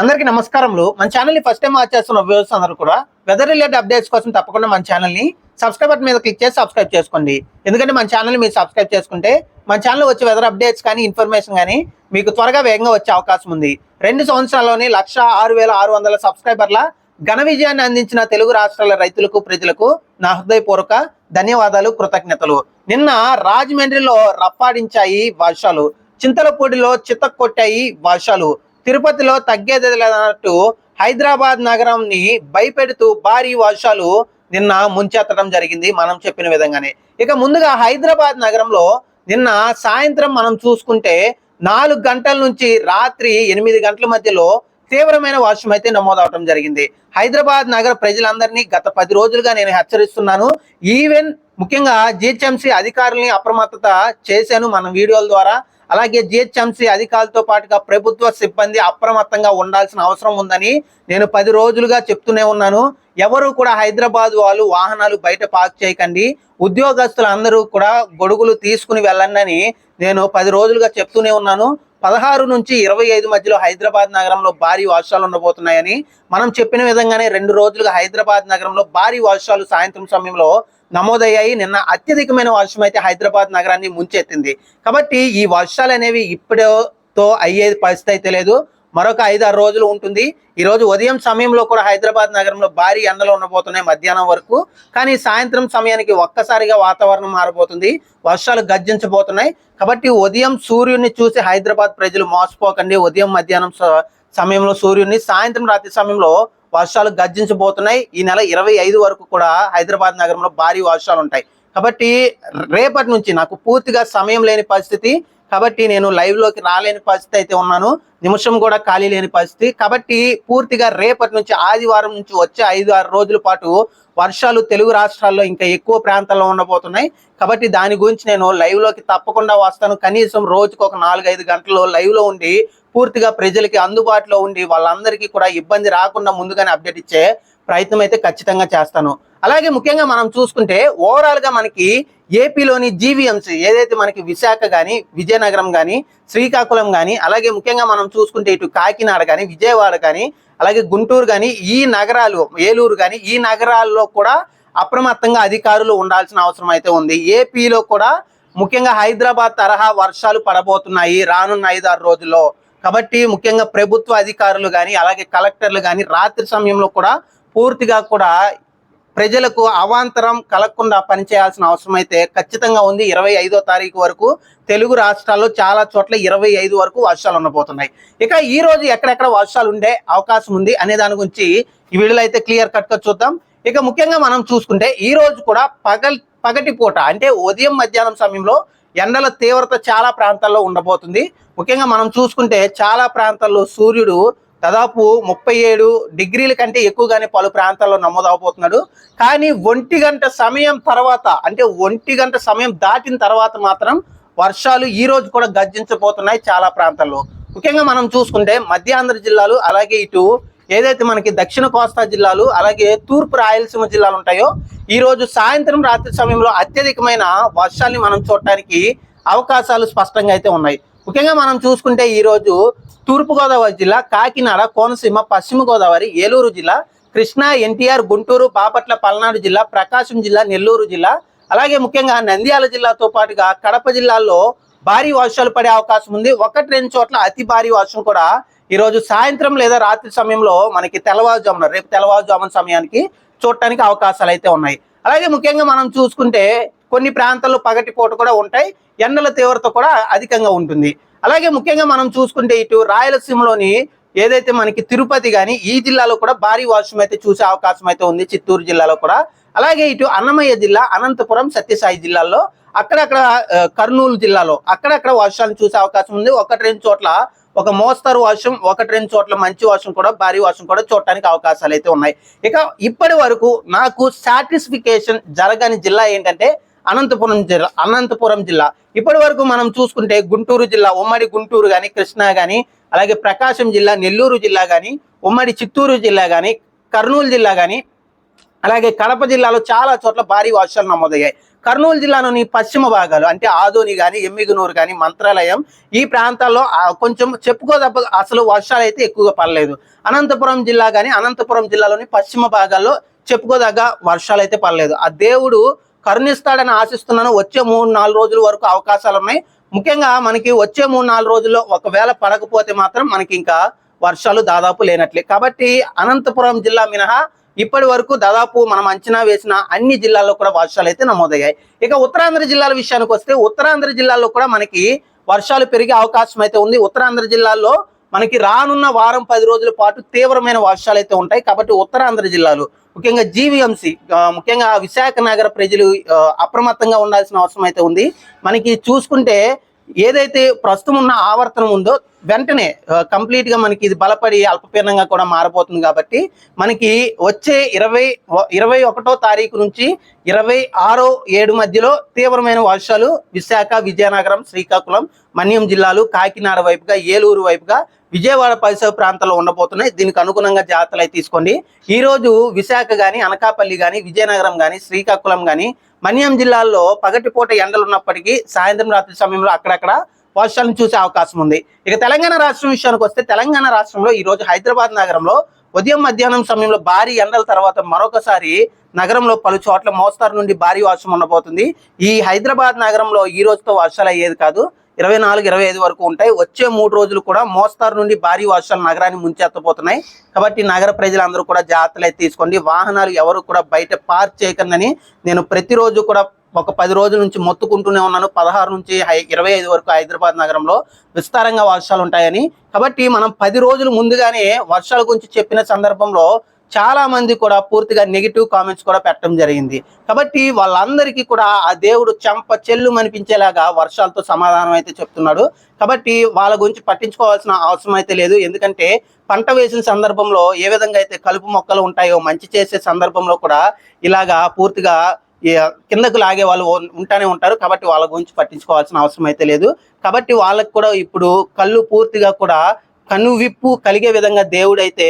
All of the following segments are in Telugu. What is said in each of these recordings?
అందరికి నమస్కారములు. మన ఛానల్ని ఫస్ట్ టైం వాచ్ చేస్తున్న వ్యూవర్స్ అందరూ కూడా వెదర్ రిలేటెడ్ అప్డేట్స్ కోసం తప్పకుండా మన ఛానల్ని సబ్స్క్రైబ్ బటన్ మీద క్లిక్ చేసి సబ్స్క్రైబ్ చేసుకోండి. ఎందుకంటే మన ఛానల్ని మీరు సబ్స్క్రైబ్ చేసుకుంటే మన ఛానల్ వచ్చే వెదర్ అప్డేట్స్ కానీ ఇన్ఫర్మేషన్ కానీ మీకు త్వరగా వేగంగా వచ్చే అవకాశం ఉంది. రెండు సంవత్సరాల్లోనే లక్ష ఆరు వేల ఆరు వందల సబ్స్క్రైబర్ల ఘన విజయాన్ని అందించిన తెలుగు రాష్ట్రాల రైతులకు ప్రజలకు నా హృదయపూర్వక ధన్యవాదాలు కృతజ్ఞతలు. నిన్న రాజమండ్రిలో రప్పాడించాయి వర్షాలు. చింతలపూడిలో చిత్త కొట్టాయి వర్షాలు. తిరుపతిలో తగ్గేది లేదన్నట్టు హైదరాబాద్ నగరంని భయపెడుతూ భారీ వర్షాలు నిన్న ముంచెత్తడం జరిగింది మనం చెప్పిన విధంగానే. ఇక ముందుగా హైదరాబాద్ నగరంలో నిన్న సాయంత్రం మనం చూసుకుంటే నాలుగు గంటల నుంచి రాత్రి ఎనిమిది గంటల మధ్యలో తీవ్రమైన వర్షం అయితే నమోదవడం జరిగింది. హైదరాబాద్ నగర ప్రజలందరినీ గత పది రోజులుగా నేను హెచ్చరిస్తున్నాను. ఈవెన్ ముఖ్యంగా జిహెచ్ఎంసీ అధికారుల్ని అప్రమత్తత చేశాను మన వీడియోల ద్వారా. అలాగే జిహెచ్ఎంసీ అధికారులతో పాటుగా ప్రభుత్వ సిబ్బంది అప్రమత్తంగా ఉండాల్సిన అవసరం ఉందని నేను పది రోజులుగా చెప్తూనే ఉన్నాను. ఎవరు కూడా హైదరాబాద్ వాళ్ళు వాహనాలు బయట పార్క్ చేయకండి. ఉద్యోగస్తులు అందరూ కూడా గొడుగులు తీసుకుని వెళ్ళండి అని నేను పది రోజులుగా చెప్తూనే ఉన్నాను. పదహారు నుంచి ఇరవై ఐదు మధ్యలో హైదరాబాద్ నగరంలో భారీ వర్షాలు ఉండబోతున్నాయని మనం చెప్పిన విధంగానే రెండు రోజులుగా హైదరాబాద్ నగరంలో భారీ వర్షాలు సాయంత్రం సమయంలో నమోదయ్యాయి. నిన్న అత్యధికమైన వర్షం అయితే హైదరాబాద్ నగరాన్ని ముంచెత్తింది. కాబట్టి ఈ వర్షాలు అనేవి ఇప్పుడుతో అయ్యే పరిస్థితి అయితే లేదు. మరొక ఐదు ఆరు రోజులు ఉంటుంది. ఈరోజు ఉదయం సమయంలో కూడా హైదరాబాద్ నగరంలో భారీ ఎండలు ఉండబోతున్నాయి మధ్యాహ్నం వరకు. కానీ సాయంత్రం సమయానికి ఒక్కసారిగా వాతావరణం మారబోతుంది. వర్షాలు గర్జించబోతున్నాయి. కాబట్టి ఉదయం సూర్యుడిని చూసి హైదరాబాద్ ప్రజలు మోసపోకండి. ఉదయం మధ్యాహ్నం స- సమయంలో సూర్యుడిని సాయంత్రం రాత్రి సమయంలో వర్షాలు గర్జించబోతున్నాయి. ఈ నెల ఇరవై ఐదు వరకు కూడా హైదరాబాద్ నగరంలో భారీ వర్షాలు ఉంటాయి. కాబట్టి రేపటి నుంచి నాకు పూర్తిగా సమయం లేని పరిస్థితి. కాబట్టి నేను లైవ్లోకి రాలేని పరిస్థితి అయితే ఉన్నాను. నిమిషం కూడా ఖాళీ లేని పరిస్థితి. కాబట్టి పూర్తిగా రేపటి నుంచి ఆదివారం నుంచి వచ్చే ఐదు ఆరు రోజుల పాటు వర్షాలు తెలుగు రాష్ట్రాల్లో ఇంకా ఎక్కువ ప్రాంతాల్లో ఉండబోతున్నాయి. కాబట్టి దాని గురించి నేను లైవ్లోకి తప్పకుండా వస్తాను. కనీసం రోజుకు ఒక నాలుగైదు గంటలు లైవ్లో ఉండి పూర్తిగా ప్రజలకి అందుబాటులో ఉండి వాళ్ళందరికీ కూడా ఇబ్బంది రాకుండా ముందుగానే అప్డేట్ ఇచ్చే ప్రయత్నం అయితే ఖచ్చితంగా చేస్తాను. అలాగే ముఖ్యంగా మనం చూసుకుంటే ఓవరాల్గా మనకి ఏపీలోని జీవీఎంసీ ఏదైతే మనకి విశాఖ కానీ విజయనగరం కానీ శ్రీకాకుళం కానీ అలాగే ముఖ్యంగా మనం చూసుకుంటే ఇటు కాకినాడ కానీ విజయవాడ కానీ అలాగే గుంటూరు కానీ ఈ నగరాలు ఏలూరు కానీ ఈ నగరాల్లో కూడా అప్రమత్తంగా అధికారులు ఉండాల్సిన అవసరం అయితే ఉంది. ఏపీలో కూడా ముఖ్యంగా హైదరాబాద్ తరహా వర్షాలు పడబోతున్నాయి రానున్న ఐదు ఆరు రోజుల్లో. కాబట్టి ముఖ్యంగా ప్రభుత్వ అధికారులు కానీ అలాగే కలెక్టర్లు కానీ రాత్రి సమయంలో కూడా పూర్తిగా కూడా ప్రజలకు అవాంతరం కలగకుండా పనిచేయాల్సిన అవసరం అయితే ఖచ్చితంగా ఉంది. ఇరవై ఐదో తారీఖు వరకు తెలుగు రాష్ట్రాల్లో చాలా చోట్ల ఇరవై ఐదు వరకు వర్షాలు ఉండబోతున్నాయి. ఇక ఈ రోజు ఎక్కడెక్కడ వర్షాలు ఉండే అవకాశం ఉంది అనే దాని గురించి ఈ వీడియోలో అయితే క్లియర్ కట్గా చూద్దాం. ఇక ముఖ్యంగా మనం చూసుకుంటే ఈ రోజు కూడా పగల్ పగటి పూట అంటే ఉదయం మధ్యాహ్నం సమయంలో ఎండల తీవ్రత చాలా ప్రాంతాల్లో ఉండబోతుంది. ముఖ్యంగా మనం చూసుకుంటే చాలా ప్రాంతాల్లో సూర్యుడు దాదాపు ముప్పై ఏడు డిగ్రీల కంటే ఎక్కువగానే పలు ప్రాంతాల్లో నమోదవబోతున్నాడు. కానీ ఒంటి గంట సమయం తర్వాత అంటే ఒంటి గంట సమయం దాటిన తర్వాత మాత్రం వర్షాలు ఈ రోజు కూడా గర్జించబోతున్నాయి చాలా ప్రాంతాల్లో. ముఖ్యంగా మనం చూసుకుంటే మధ్యాంధ్ర జిల్లాలు అలాగే ఇటు ఏదైతే మనకి దక్షిణ కోస్తా జిల్లాలు అలాగే తూర్పు రాయలసీమ జిల్లాలు ఉంటాయో ఈ రోజు సాయంత్రం రాత్రి సమయంలో అత్యధికమైన వర్షాన్ని మనం చూడటానికి అవకాశాలు స్పష్టంగా అయితే ఉన్నాయి. ముఖ్యంగా మనం చూసుకుంటే ఈరోజు తూర్పుగోదావరి జిల్లా కాకినాడ కోనసీమ పశ్చిమ గోదావరి ఏలూరు జిల్లా కృష్ణా ఎన్టీఆర్ గుంటూరు బాపట్ల పల్నాడు జిల్లా ప్రకాశం జిల్లా నెల్లూరు జిల్లా అలాగే ముఖ్యంగా నంద్యాల జిల్లాతో పాటుగా కడప జిల్లాల్లో భారీ వర్షాలు పడే అవకాశం ఉంది. ఒకటి రెండు చోట్ల అతి భారీ వర్షం కూడా ఈరోజు సాయంత్రం లేదా రాత్రి సమయంలో మనకి తెల్లవారుజామున రేపు తెల్లవారుజామున సమయానికి చూడటానికి అవకాశాలు అయితే ఉన్నాయి. అలాగే ముఖ్యంగా మనం చూసుకుంటే కొన్ని ప్రాంతాల్లో పగటిపోటు కూడా ఉంటాయి. ఎండల తీవ్రత కూడా అధికంగా ఉంటుంది. అలాగే ముఖ్యంగా మనం చూసుకుంటే ఇటు రాయలసీమలోని ఏదైతే మనకి తిరుపతి కానీ ఈ జిల్లాలో కూడా భారీ వర్షం అయితే చూసే అవకాశం అయితే ఉంది చిత్తూరు జిల్లాలో కూడా. అలాగే ఇటు అన్నమయ్య జిల్లా అనంతపురం సత్యసాయి జిల్లాల్లో అక్కడక్కడ కర్నూలు జిల్లాలో అక్కడక్కడ వర్షాలు చూసే అవకాశం ఉంది. ఒకటి రెండు చోట్ల ఒక మోస్తరు వర్షం ఒకటి రెండు చోట్ల మంచి వర్షం కూడా భారీ వర్షం కూడా చూడటానికి అవకాశాలు అయితే ఉన్నాయి. ఇక ఇప్పటి వరకు నాకు సాటిస్ఫికేషన్ జరగని జిల్లా ఏంటంటే అనంతపురం జిల్లా అనంతపురం జిల్లా. ఇప్పటి వరకు మనం చూసుకుంటే గుంటూరు జిల్లా ఉమ్మడి గుంటూరు కానీ కృష్ణా కానీ అలాగే ప్రకాశం జిల్లా నెల్లూరు జిల్లా కానీ ఉమ్మడి చిత్తూరు జిల్లా కానీ కర్నూలు జిల్లా కానీ అలాగే కడప జిల్లాలో చాలా చోట్ల భారీ వర్షాలు నమోదయ్యాయి. కర్నూలు జిల్లాలోని పశ్చిమ భాగాలు అంటే ఆదోని కానీ ఎమ్మిగనూరు కానీ మంత్రాలయం ఈ ప్రాంతాల్లో కొంచెం చెప్పుకోదప్ప అసలు వర్షాలు అయితే ఎక్కువగా పడలేదు. అనంతపురం జిల్లా కానీ అనంతపురం జిల్లాలోని పశ్చిమ భాగాల్లో చెప్పుకోదగ్గ వర్షాలు అయితే పడలేదు. ఆ దేవుడు కరుణిస్తాడని ఆశిస్తున్నాను. వచ్చే మూడు నాలుగు రోజుల వరకు అవకాశాలు ఉన్నాయి ముఖ్యంగా మనకి వచ్చే మూడు నాలుగు రోజుల్లో ఒకవేళ పడకపోతే మాత్రం మనకి ఇంకా వర్షాలు దాదాపు లేనట్లే. కాబట్టి అనంతపురం జిల్లా మినహా ఇప్పటి వరకు దాదాపు మనం అంచనా వేసిన అన్ని జిల్లాల్లో కూడా వర్షాలు అయితే నమోదయ్యాయి. ఇక ఉత్తరాంధ్ర జిల్లాల విషయానికి వస్తే ఉత్తరాంధ్ర జిల్లాల్లో కూడా మనకి వర్షాలు పెరిగే అవకాశం అయితే ఉంది. ఉత్తరాంధ్ర జిల్లాల్లో మనకి రానున్న వారం పది రోజుల పాటు తీవ్రమైన వర్షాలు అయితే ఉంటాయి. కాబట్టి ఉత్తరాంధ్ర జిల్లాలు ముఖ్యంగా జీవీఎంసీ ముఖ్యంగా విశాఖ నగర ప్రజలు అప్రమత్తంగా ఉండాల్సిన అవసరం అయితే ఉంది. మనకి చూసుకుంటే ఏదైతే ప్రస్తుతం ఉన్న ఆవర్తనం ఉందో వెంటనే కంప్లీట్గా మనకి ఇది బలపడి అల్పపీడనంగా కూడా మారిపోతుంది కాబట్టి మనకి వచ్చే ఇరవై ఇరవై ఒకటో తారీఖు నుంచి ఇరవై ఆరో ఏడు మధ్యలో తీవ్రమైన వర్షాలు విశాఖ విజయనగరం శ్రీకాకుళం మన్యం జిల్లాలు కాకినాడ వైపుగా ఏలూరు వైపుగా విజయవాడ పరిసర ప్రాంతాల్లో ఉండబోతున్నాయి. దీనికి అనుగుణంగా జాగ్రత్తలు అయితే తీసుకోండి. ఈ రోజు విశాఖ కానీ అనకాపల్లి కానీ విజయనగరం కానీ శ్రీకాకుళం కానీ మన్యం జిల్లాల్లో పగటిపూట ఎండలు ఉన్నప్పటికీ సాయంత్రం రాత్రి సమయంలో అక్కడక్కడ వర్షాలను చూసే అవకాశం ఉంది. ఇక తెలంగాణ రాష్ట్రం విషయానికి వస్తే తెలంగాణ రాష్ట్రంలో ఈ రోజు హైదరాబాద్ నగరంలో ఉదయం మధ్యాహ్నం సమయంలో భారీ ఎండల తర్వాత మరొకసారి నగరంలో పలు చోట్ల మోస్తారు నుండి భారీ వర్షం ఉండబోతుంది. ఈ హైదరాబాద్ నగరంలో ఈ రోజుతో వర్షాలు అయ్యేది కాదు. ఇరవై నాలుగు ఇరవై ఐదు వరకు ఉంటాయి. వచ్చే మూడు రోజులు కూడా మోస్తారు నుండి భారీ వర్షాలు నగరాన్ని ముంచెత్తపోతున్నాయి కాబట్టి నగర ప్రజలందరూ కూడా జాగ్రత్తలు అయితే తీసుకోండి. వాహనాలు ఎవరు కూడా బయట పార్క్ చేయకండి నేను ప్రతిరోజు కూడా ఒక పది రోజుల నుంచి మొత్తుకుంటూనే ఉన్నాను. పదహారు నుంచి ఇరవై ఐదు వరకు హైదరాబాద్ నగరంలో విస్తారంగా వర్షాలు ఉంటాయని. కాబట్టి మనం పది రోజులు ముందుగానే వర్షాల గురించి చెప్పిన సందర్భంలో చాలా మంది కూడా పూర్తిగా నెగిటివ్ కామెంట్స్ కూడా పెట్టడం జరిగింది. కాబట్టి వాళ్ళందరికీ కూడా ఆ దేవుడు చెంప చెల్లు అనిపించేలాగా వర్షాలతో సమాధానం అయితే చెప్తున్నాడు. కాబట్టి వాళ్ళ గురించి పట్టించుకోవాల్సిన అవసరం అయితే లేదు. ఎందుకంటే పంట వేసిన సందర్భంలో ఏ విధంగా అయితే కలుపు మొక్కలు ఉంటాయో మంచి చేసే సందర్భంలో కూడా ఇలాగా పూర్తిగా కిందకు లాగే వాళ్ళు ఉంటానే ఉంటారు. కాబట్టి వాళ్ళ గురించి పట్టించుకోవాల్సిన అవసరం అయితే లేదు. కాబట్టి వాళ్ళకి కూడా ఇప్పుడు కళ్ళు పూర్తిగా కూడా కనువిప్పు కలిగే విధంగా దేవుడైతే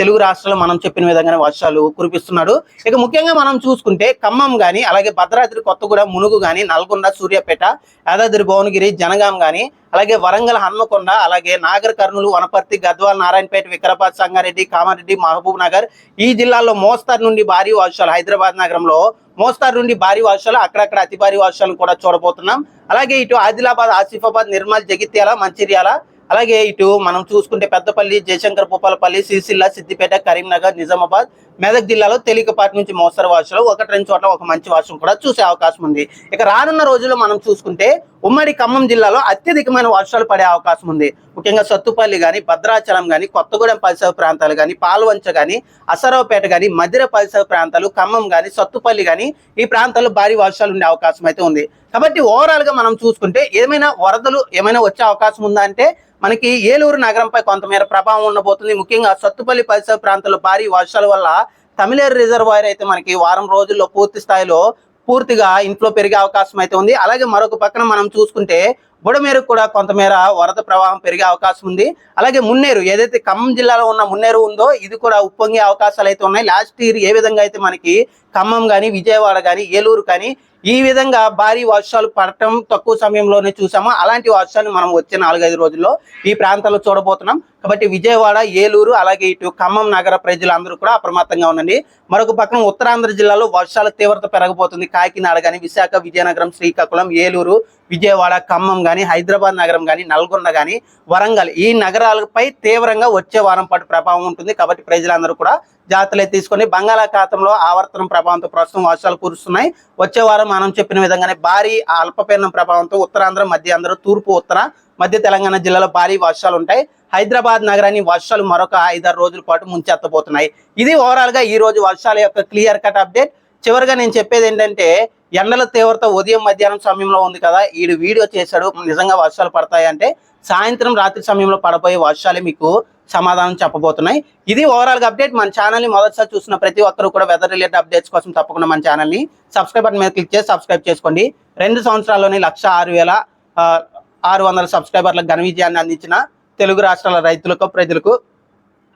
తెలుగు రాష్ట్రాల్లో మనం చెప్పిన విధంగానే వర్షాలు కురిపిస్తున్నాడు. ఇక ముఖ్యంగా మనం చూసుకుంటే ఖమ్మం కానీ అలాగే భద్రాద్రి కొత్తగూడ మునుగు కానీ నల్గొండ సూర్యాపేట యాదాద్రి భువనగిరి జనగాం కానీ అలాగే వరంగల్ హన్మకొండ అలాగే నాగర్ కర్నూలు వనపర్తి గద్వాల్ నారాయణపేట వికారాబాద్ సంగారెడ్డి కామారెడ్డి మహబూబ్ నగర్ ఈ జిల్లాల్లో మోస్తారు నుండి భారీ వర్షాలు హైదరాబాద్ నగరంలో మోస్తారు నుండి భారీ వర్షాలు అక్కడక్కడ అతి భారీ వర్షాలను కూడా చూడబోతున్నాం. అలాగే ఇటు ఆదిలాబాద్ ఆసిఫాబాద్ నిర్మల్ జగిత్యాల మంచిర్యాల అలాగే ఇటు మనం చూసుకుంటే పెద్దపల్లి జయశంకర్ భూపాలపల్లి సిరిసిల్ల సిద్దిపేట కరీంనగర్ నిజామాబాద్ మెదక్ జిల్లాలో తేలికపాటి నుంచి మోస్తరు వర్షాలు ఒకటి రెండు చోట్ల ఒక మంచి వర్షం కూడా చూసే అవకాశం ఉంది. ఇక రానున్న రోజుల్లో మనం చూసుకుంటే ఉమ్మడి ఖమ్మం జిల్లాలో అత్యధికమైన వర్షాలు పడే అవకాశం ఉంది. ముఖ్యంగా సత్తుపల్లి కానీ భద్రాచలం కానీ కొత్తగూడెం పరిసర ప్రాంతాలు కానీ పాల్వంచ కానీ అసరావుపేట కానీ మధిర పరిసర ప్రాంతాలు ఖమ్మం కానీ సత్తుపల్లి కానీ ఈ ప్రాంతాల్లో భారీ వర్షాలు ఉండే అవకాశం అయితే ఉంది. కాబట్టి ఓవరాల్గా మనం చూసుకుంటే ఏమైనా వరదలు ఏమైనా వచ్చే అవకాశం ఉందా అంటే మనకి ఏలూరు నగరంపై కొంతమేర ప్రభావం ఉండబోతుంది. ముఖ్యంగా సత్తుపల్లి పరిసర ప్రాంతాల్లో భారీ వర్షాల వల్ల తమిళేరు రిజర్వాయర్ అయితే మనకి వారం రోజుల్లో పూర్తి స్థాయిలో పూర్తిగా ఇంట్లో పెరిగే అవకాశం అయితే ఉంది. అలాగే మరొక పక్కన మనం చూసుకుంటే బుడమేరుకు కూడా కొంతమేర వరద ప్రవాహం పెరిగే అవకాశం ఉంది. అలాగే మున్నేరు ఏదైతే ఖమ్మం జిల్లాలో ఉన్న మున్నేరు ఉందో ఇది కూడా ఉప్పొంగే అవకాశాలు అయితే ఉన్నాయి. లాస్ట్ ఇయర్ ఏ విధంగా అయితే మనకి ఖమ్మం కానీ విజయవాడ కానీ ఏలూరు కానీ ఈ విధంగా భారీ వర్షాలు పడటం తక్కువ సమయంలోనే చూసాము? అలాంటి వర్షాలు మనం వచ్చే నాలుగైదు రోజుల్లో ఈ ప్రాంతాల్లో చూడబోతున్నాం. కాబట్టి విజయవాడ ఏలూరు అలాగే ఇటు ఖమ్మం నగర ప్రజలందరూ కూడా అప్రమత్తంగా ఉండండి. మరొక పక్కన ఉత్తరాంధ్ర జిల్లాలో వర్షాల తీవ్రత పెరగబోతుంది. కాకినాడ కానీ విశాఖ విజయనగరం శ్రీకాకుళం ఏలూరు విజయవాడ ఖమ్మం కానీ హైదరాబాద్ నగరం కానీ నల్గొండ కానీ వరంగల్ ఈ నగరాలపై తీవ్రంగా వచ్చే వారం పాటు ప్రభావం ఉంటుంది. కాబట్టి ప్రజలందరూ కూడా జాగ్రత్తలు తీసుకొని బంగాళాఖాతంలో ఆవర్తనం ప్రభావంతో ప్రస్తుతం వర్షాలు కురుస్తున్నాయి. వచ్చే వారం మనం చెప్పిన విధంగానే భారీ అల్పపీడనం ప్రభావంతో ఉత్తరాంధ్ర మధ్యాంధ్ర తూర్పు ఉత్తర మధ్య తెలంగాణ జిల్లాలో భారీ వర్షాలు ఉంటాయి. హైదరాబాద్ నగరాన్ని వర్షాలు మరొక ఐదారు రోజుల పాటు ముంచెత్తబోతున్నాయి. ఇది ఓవరాల్గా ఈ రోజు వర్షాల యొక్క క్లియర్ కట్ అప్డేట్. చివరిగా నేను చెప్పేది ఏంటంటే ఎండల తీవ్రత ఉదయం మధ్యాహ్నం సమయంలో ఉంది కదా ఈడు వీడియో చేశాడు నిజంగా వర్షాలు పడతాయి అంటే సాయంత్రం రాత్రి సమయంలో పడబోయే వర్షాలే మీకు సమాధానం చెప్పబోతున్నాయి. ఇది ఓవరాల్గా అప్డేట్ మన ఛానల్ని మొదటిసారి చూసిన ప్రతి ఒక్కరు కూడా వెదర్ రిలేటెడ్ అప్డేట్స్ కోసం తప్పకుండా మన ఛానల్ని సబ్స్క్రైబ్ బటన్ మీద క్లిక్ చేసి సబ్స్క్రైబ్ చేసుకోండి. రెండు సంవత్సరాల్లోనే లక్ష ఆరు వేల ఆరు వందల సబ్స్క్రైబర్లకు ఘన విజయాన్ని అందించిన తెలుగు రాష్ట్రాల రైతులకు ప్రజలకు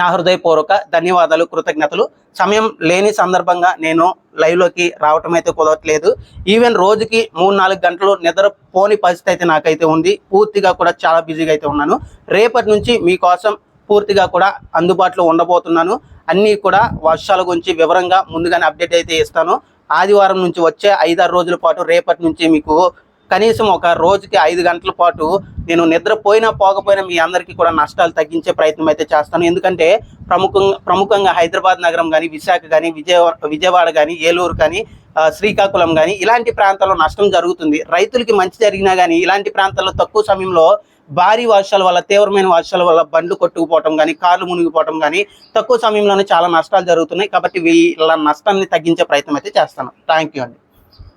నా హృదయపూర్వక ధన్యవాదాలు కృతజ్ఞతలు. సమయం లేని సందర్భంగా నేను లైవ్లోకి రావటం అయితే కుదరట్లేదు. ఈవెన్ రోజుకి మూడు నాలుగు గంటలు నిద్ర పోని పరిస్థితి అయితే నాకైతే ఉంది. పూర్తిగా కూడా చాలా బిజీగా అయితే ఉన్నాను. రేపటి నుంచి మీకోసం పూర్తిగా కూడా అందుబాటులో ఉండబోతున్నాను. అన్నీ కూడా వర్షాల గురించి వివరంగా ముందుగానే అప్డేట్ అయితే ఇస్తాను. ఆదివారం నుంచి వచ్చే ఐదారు రోజుల పాటు రేపటి నుంచి మీకు కనీసం ఒక రోజుకి ఐదు గంటల పాటు నేను నిద్రపోయినా పోకపోయినా మీ అందరికీ కూడా నష్టాలు తగ్గించే ప్రయత్నం అయితే చేస్తాను. ఎందుకంటే ప్రముఖంగా ప్రముఖంగా హైదరాబాద్ నగరం కానీ విశాఖ కానీ విజయవాడ విజయవాడ కానీ ఏలూరు కానీ శ్రీకాకుళం కానీ ఇలాంటి ప్రాంతాల్లో నష్టం జరుగుతుంది. రైతులకి మంచి జరిగినా కానీ ఇలాంటి ప్రాంతాల్లో తక్కువ సమయంలో భారీ వర్షాల వల్ల తీవ్రమైన వర్షాల వల్ల బండ్లు కొట్టుకుపోవటం కానీ కార్లు మునిగిపోవటం కానీ తక్కువ సమయంలోనే చాలా నష్టాలు జరుగుతున్నాయి కాబట్టి వీళ్ళ నష్టాన్ని తగ్గించే ప్రయత్నం అయితే చేస్తాను. థ్యాంక్ యూ అండి.